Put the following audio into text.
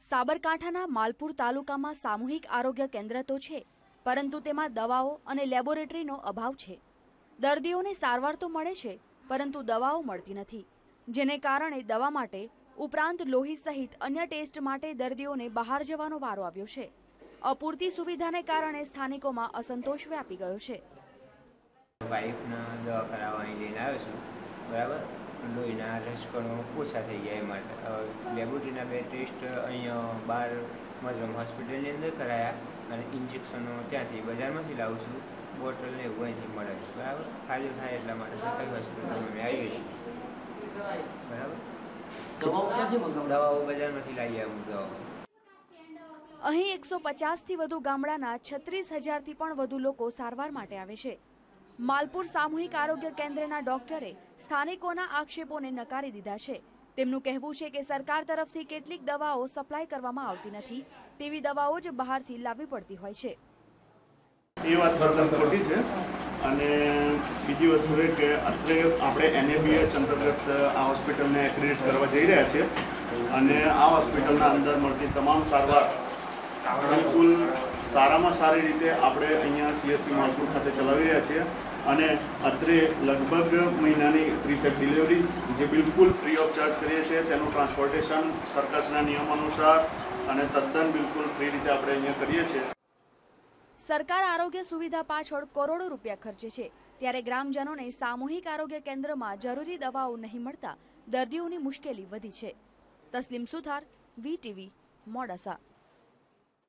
સાબરકાંઠાના માલપુર તાલુકામાં સામૂહિક આરોગ્ય કેન્દ્ર તો છે, પરંતુ તેમાં દવાઓ અને લેબોરેટરીનો અભાવ છે. દર્દીઓને સારવાર તો મળે છે, પરંતુ દવાઓ મળતી નથી, જેને કારણે દવા માટે ઉપરાંત લોહી સહિત અન્ય ટેસ્ટ માટે દર્દીઓને બહાર જવાનો વારો આવ્યો છે. અપૂરતી સુવિધાને કારણે સ્થાનિકોમાં અસંતોષ વ્યાપી ગયો છે. લોહીના રસકણો ઓછા થઈ ગયા એ માટે. લેબોરેટરીના બે ટેસ્ટ અહીંયા બાર મધરમ હોસ્પિટલની અંદર કરાયા અને ઇન્જેક્શનો ત્યાંથી બજારમાંથી લાવું છું. બોટલ ને એવું અહીંથી મળે છે. બરાબર? ફાયદો થાય એટલા માટે સરકારી હોસ્પિટલમાં અમે આવીએ છીએ. બરાબર? દવાઓ બજારમાંથી લાવી આવું દવાઓ અહીં એકસો પચાસથી વધુ ગામડાના છત્રીસ હજારથી પણ વધુ લોકો સારવાર માટે આવે છે. માલપુર સામૂહિક આરોગ્ય કેન્દ્રના ડોક્ટરે સ્થાનિકોના આક્ષેપોને નકારી દીધા છે. તેમનું કહેવું છે કે સરકાર તરફથી કેટલીક દવાઓ સપ્લાય કરવામાં આવતી નથી, તેવી દવાઓ જ બહારથી લાવવી પડતી હોય છે. એ વાત તદ્દન ખોટી છે. અને બીજી વસ્તુ એ કે અત્રે આપણે એનએબીએચ અંતર્ગત આ હોસ્પિટલને એક્રેડિટ કરવા જઈ રહ્યા છીએ. અને આ હોસ્પિટલના અંદર મળતી તમામ સારવાર બિલકુલ સારામાં સારી રીતે આપણે અહીંયા સીએસસી માલપુર ખાતે ચલાવી રહ્યા છીએ. અને અત્રે લગભગ મહિનાની ત્રીસેક ડિલિવરીઝ જે બિલકુલ ફ્રી ઓફ ચાર્જ કરીએ છીએ, તેનું ટ્રાન્સપોર્ટેશન સરકારના નિયમ અનુસાર અને તદ્દન બિલકુલ ફ્રી રીતે આપણે અહીંયા કરીએ છીએ. સરકાર આરોગ્ય સુવિધા પાછળ કરોડો રૂપિયા ખર્ચે છે. ત્યારે ગ્રામજનોને સામૂહિક આરોગ્ય કેન્દ્રમાં જરૂરી દવાઓ નહીં મળતા દર્દીઓની મુશ્કેલી વધી છે. તસ્લીમ સુથાર વીટીવી મોડાસા.